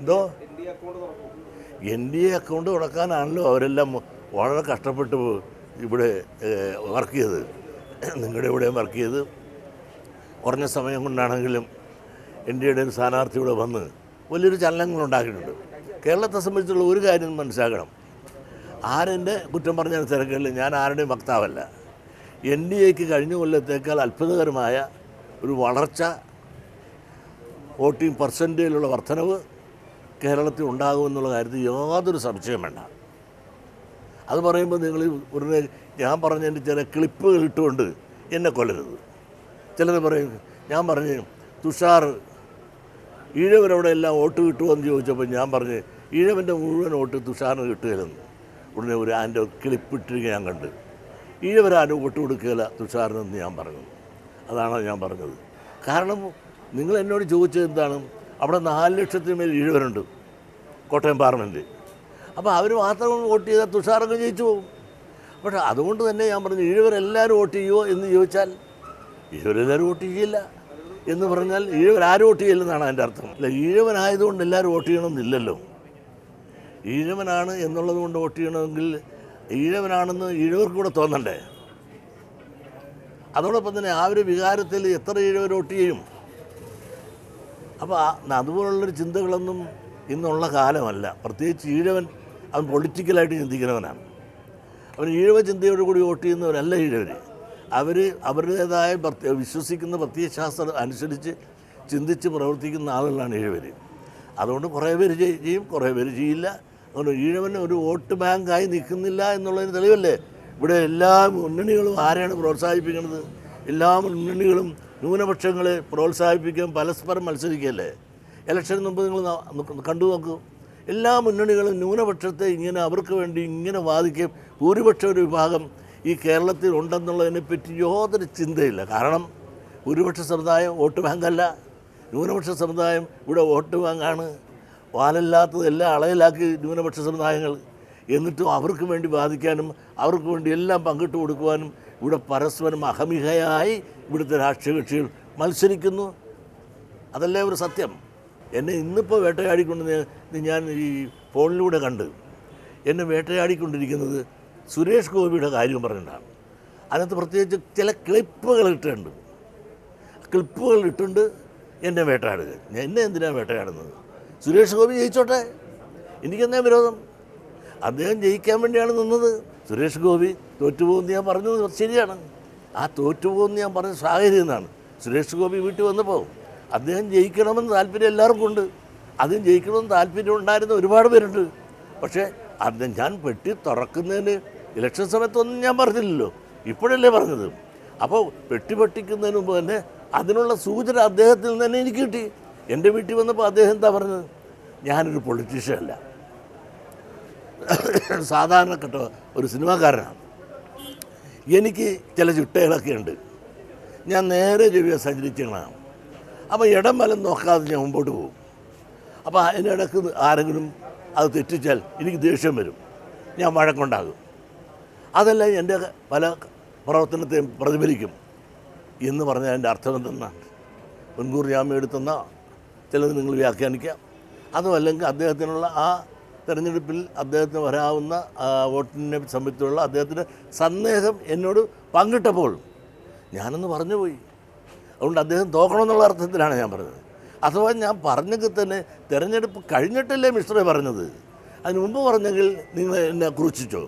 എന്തോ? N D A account തുറക്കാനാണല്ലോ അവരെല്ലാം വളരെ കഷ്ടപ്പെട്ട് ഇവിടെ വർക്ക് ചെയ്തത്. നിങ്ങളുടെ ഇവിടെയും വർക്ക് ചെയ്ത്. കുറഞ്ഞ സമയം കൊണ്ടാണെങ്കിലും എൻ ഡി എയുടെ ഒരു സ്ഥാനാർത്ഥി ഇവിടെ വന്ന് വലിയൊരു ചലനങ്ങൾ ഉണ്ടാക്കിയിട്ടുണ്ട്. കേരളത്തെ സംബന്ധിച്ചുള്ള ഒരു കാര്യം മനസ്സിലാക്കണം. ആരെന്റെ കുറ്റം പറഞ്ഞാൽ തിരക്കില്ല. ഞാൻ ആരുടെയും വക്താവല്ല. എൻ ഡി എക്ക് കഴിഞ്ഞ കൊല്ലത്തേക്കാൾ അത്ഭുതകരമായ ഒരു വളർച്ച വോട്ടിംഗ് പെർസെന്റേജിലുള്ള വർധനവ് കേരളത്തിൽ ഉണ്ടാകുമെന്നുള്ള കാര്യത്തിൽ യാതൊരു സംശയം വേണ്ട. അത് പറയുമ്പോൾ നിങ്ങൾ ഉടനെ ഞാൻ പറഞ്ഞതിന്റെ ചില ക്ലിപ്പുകൾ ഇട്ടുകൊണ്ട് എന്നെ കൊല്ലരുത്. ചിലർ പറയും ഞാൻ പറഞ്ഞു തുഷാർ ഈഴവരവിടെ എല്ലാം വോട്ട് കിട്ടുമോ എന്ന് ചോദിച്ചപ്പോൾ ഞാൻ പറഞ്ഞ് ഈഴവന്റെ മുഴുവൻ വോട്ട് തുഷാറിന് കിട്ടുകയില്ലെന്ന്. ഉടനെ ഒരു അതിന്റെ ക്ലിപ്പ് ഇട്ടിരിക്കുക ഞാൻ കണ്ട്. ഈഴവരാരും വോട്ട് കൊടുക്കുകയില്ല തുഷാറിനെന്ന് ഞാൻ പറഞ്ഞു. അതാണ് ഞാൻ പറഞ്ഞത്. കാരണം നിങ്ങൾ എന്നോട് ചോദിച്ചത് എന്താണ്? അവിടെ നാല് ലക്ഷത്തിന് മേൽ ഈഴവരുണ്ട് കോട്ടയം പാർലമെന്റ് അപ്പോൾ അവർ മാത്രം വോട്ട് ചെയ്താൽ തുഷാറൊക്കെ ജയിച്ചു പോകും. പക്ഷേ അതുകൊണ്ട് തന്നെ ഞാൻ പറഞ്ഞു ഈഴവരെല്ലാവരും വോട്ട് ചെയ്യുമോ എന്ന് ചോദിച്ചാൽ ഈഴവരെല്ലാവരും വോട്ട് ചെയ്യില്ല എന്ന് പറഞ്ഞാൽ ഈഴവരാരും വോട്ട് ചെയ്യില്ലെന്നാണ് അതിന്റെ അർത്ഥം. അല്ല ഈഴവനായതുകൊണ്ട് എല്ലാവരും വോട്ട് ചെയ്യണമെന്നില്ലല്ലോ. ഈഴവനാണ് എന്നുള്ളത് കൊണ്ട് വോട്ട് ചെയ്യണമെങ്കിൽ ഈഴവനാണെന്ന് ഈഴവർക്ക് കൂടെ തോന്നണ്ടേ? അതോടൊപ്പം തന്നെ ആ ഒരു വികാരത്തിൽ എത്ര ഈഴവർ വോട്ട് ചെയ്യും? അപ്പോൾ അതുപോലുള്ളൊരു ചിന്തകളൊന്നും ഇന്നുള്ള കാലമല്ല. പ്രത്യേകിച്ച് ഈഴവൻ അവൻ പൊളിറ്റിക്കലായിട്ട് ചിന്തിക്കുന്നവനാണ്. അവൻ ഈഴവ ചിന്തയോട് കൂടി വോട്ട് ചെയ്യുന്നവരല്ല ഈഴവർ അവർ അവരുടേതായ വിശ്വസിക്കുന്ന പ്രത്യയശാസ്ത്രം അനുസരിച്ച് ചിന്തിച്ച് പ്രവർത്തിക്കുന്ന ആളുകളാണ് ഈഴവർ അതുകൊണ്ട് കുറേ പേര് ചെയ്- ചെയ്യും കുറേ പേര് ചെയ്യില്ല. അതുകൊണ്ട് ഈഴവൻ ഒരു വോട്ട് ബാങ്കായി നിൽക്കുന്നില്ല എന്നുള്ളതിന് തെളിവല്ലേ? ഇവിടെ എല്ലാ മുന്നണികളും ആരെയാണ് പ്രോത്സാഹിപ്പിക്കുന്നത്? എല്ലാ മുന്നണികളും ന്യൂനപക്ഷങ്ങളെ പ്രോത്സാഹിപ്പിക്കാൻ പരസ്പരം മത്സരിക്കുകയല്ലേ? ഇലക്ഷന് മുമ്പ് നിങ്ങൾ കണ്ടു നോക്കൂ. എല്ലാ മുന്നണികളും ന്യൂനപക്ഷത്തെ ഇങ്ങനെ അവർക്ക് വേണ്ടി ഇങ്ങനെ വാദിക്കുകയും ഭൂരിപക്ഷ ഒരു വിഭാഗം ഈ കേരളത്തിൽ ഉണ്ടെന്നുള്ളതിനെ പറ്റി യാതൊരു ചിന്തയില്ല. കാരണം ഭൂരിപക്ഷ സമുദായം വോട്ട് ബാങ്കല്ല. ന്യൂനപക്ഷ സമുദായം ഇവിടെ വോട്ട് ബാങ്കാണ്. വാലല്ലാത്തതെല്ലാം അളയിലാക്കി ന്യൂനപക്ഷ സമുദായങ്ങൾ എന്നിട്ടും അവർക്ക് വേണ്ടി വാദിക്കാനും അവർക്ക് വേണ്ടി എല്ലാം പങ്കിട്ട് കൊടുക്കുവാനും ഇവിടെ പരസ്പരം അഹമികയായി ഇവിടുത്തെ രാഷ്ട്രീയ കക്ഷികൾ മത്സരിക്കുന്നു. അതല്ലേ ഒരു സത്യം? എന്നെ ഇന്നിപ്പോൾ വേട്ടയാടിക്കൊണ്ട് ഞാൻ- ഈ ഫോണിലൂടെ കണ്ട് എന്നെ വേട്ടയാടിക്കൊണ്ടിരിക്കുന്നത് സുരേഷ് ഗോപിയുടെ കാര്യം പറഞ്ഞിട്ടാണ് അതിനകത്ത് പ്രത്യേകിച്ച് ചില ക്ലിപ്പുകൾ ഇട്ടുണ്ട് ക്ലിപ്പുകൾ ഇട്ടുണ്ട് എന്നെ വേട്ടയാടുക. എന്നെ എന്തിനാണ് വേട്ടയാടുന്നത്? സുരേഷ് ഗോപി ജയിച്ചോട്ടെ? എനിക്കെന്നേ വിരോധം? അദ്ദേഹം ജയിക്കാൻ വേണ്ടിയാണ് നിന്നത്. സുരേഷ് ഗോപി തോറ്റുപോകുമെന്ന് ഞാൻ പറഞ്ഞത് ശരിയാണ്. ആ തോറ്റുപോകുമെന്ന് ഞാൻ പറഞ്ഞ സാഹചര്യം എന്നാണ് സുരേഷ് ഗോപി വീട്ടിൽ വന്നപ്പോൾ അദ്ദേഹം ജയിക്കണമെന്ന് താല്പര്യം എല്ലാവർക്കും ഉണ്ട് അതും ജയിക്കണമെന്ന് താല്പര്യം ഉണ്ടായിരുന്ന ഒരുപാട് പേരുണ്ട്. പക്ഷേ അത് ഞാൻ പെട്ടി തുറക്കുന്നതിന് ഇലക്ഷൻ സമയത്തൊന്നും ഞാൻ പറഞ്ഞില്ലല്ലോ. ഇപ്പോഴല്ലേ പറഞ്ഞത്. അപ്പോൾ പെട്ടി പെട്ടിക്കുന്നതിന് മുമ്പ് തന്നെ അതിനുള്ള സൂചന അദ്ദേഹത്തിൽ നിന്ന് തന്നെ എനിക്ക് കിട്ടി. എന്റെ വീട്ടിൽ വന്നപ്പോൾ അദ്ദേഹം എന്താ പറഞ്ഞത്? ഞാനൊരു പൊളിറ്റീഷ്യൻ അല്ല. സാധാരണപ്പെട്ട ഒരു സിനിമാക്കാരനാണ്. എനിക്ക് ചില ചിട്ടകളൊക്കെ ഉണ്ട്. ഞാൻ നേരെ ചെവിയ സഞ്ചരിച്ചതാണ് അപ്പോൾ ഇടം വലം നോക്കാതെ ഞാൻ മുമ്പോട്ട് പോകും. അപ്പോൾ അതിനിടക്ക് ആരെങ്കിലും അത് തെറ്റിച്ചാൽ എനിക്ക് ദേഷ്യം വരും. ഞാൻ വഴക്കുണ്ടാകും. അതെല്ലാം എന്റെ പല പ്രവർത്തനത്തെയും പ്രതിഫലിക്കും. എന്ന് പറഞ്ഞാൽ എന്റെ അർത്ഥം എന്തെന്നാണ്? മുൻകൂർ ജാമ്യം എടുത്തെന്ന? ചിലത് നിങ്ങൾ വ്യാഖ്യാനിക്കാം. അതും അല്ലെങ്കിൽ അദ്ദേഹത്തിനുള്ള ആ തെരഞ്ഞെടുപ്പിൽ അദ്ദേഹത്തിന് വരാവുന്ന വോട്ടിനെ സംബന്ധിച്ചുള്ള അദ്ദേഹത്തിന്റെ സന്ദേഹം എന്നോട് പങ്കിട്ടപ്പോൾ ഞാനൊന്ന് പറഞ്ഞു പോയി. അതുകൊണ്ട് അദ്ദേഹം തോക്കണമെന്നുള്ള അർത്ഥത്തിലാണ് ഞാൻ പറഞ്ഞത്. അഥവാ ഞാൻ പറഞ്ഞെങ്കിൽ തന്നെ തിരഞ്ഞെടുപ്പ് കഴിഞ്ഞിട്ടല്ലേ മിസ്റ്ററെ പറഞ്ഞത്. അതിന് മുമ്പ് പറഞ്ഞെങ്കിൽ നിങ്ങൾ എന്നെ ക്രൂശിച്ചോ?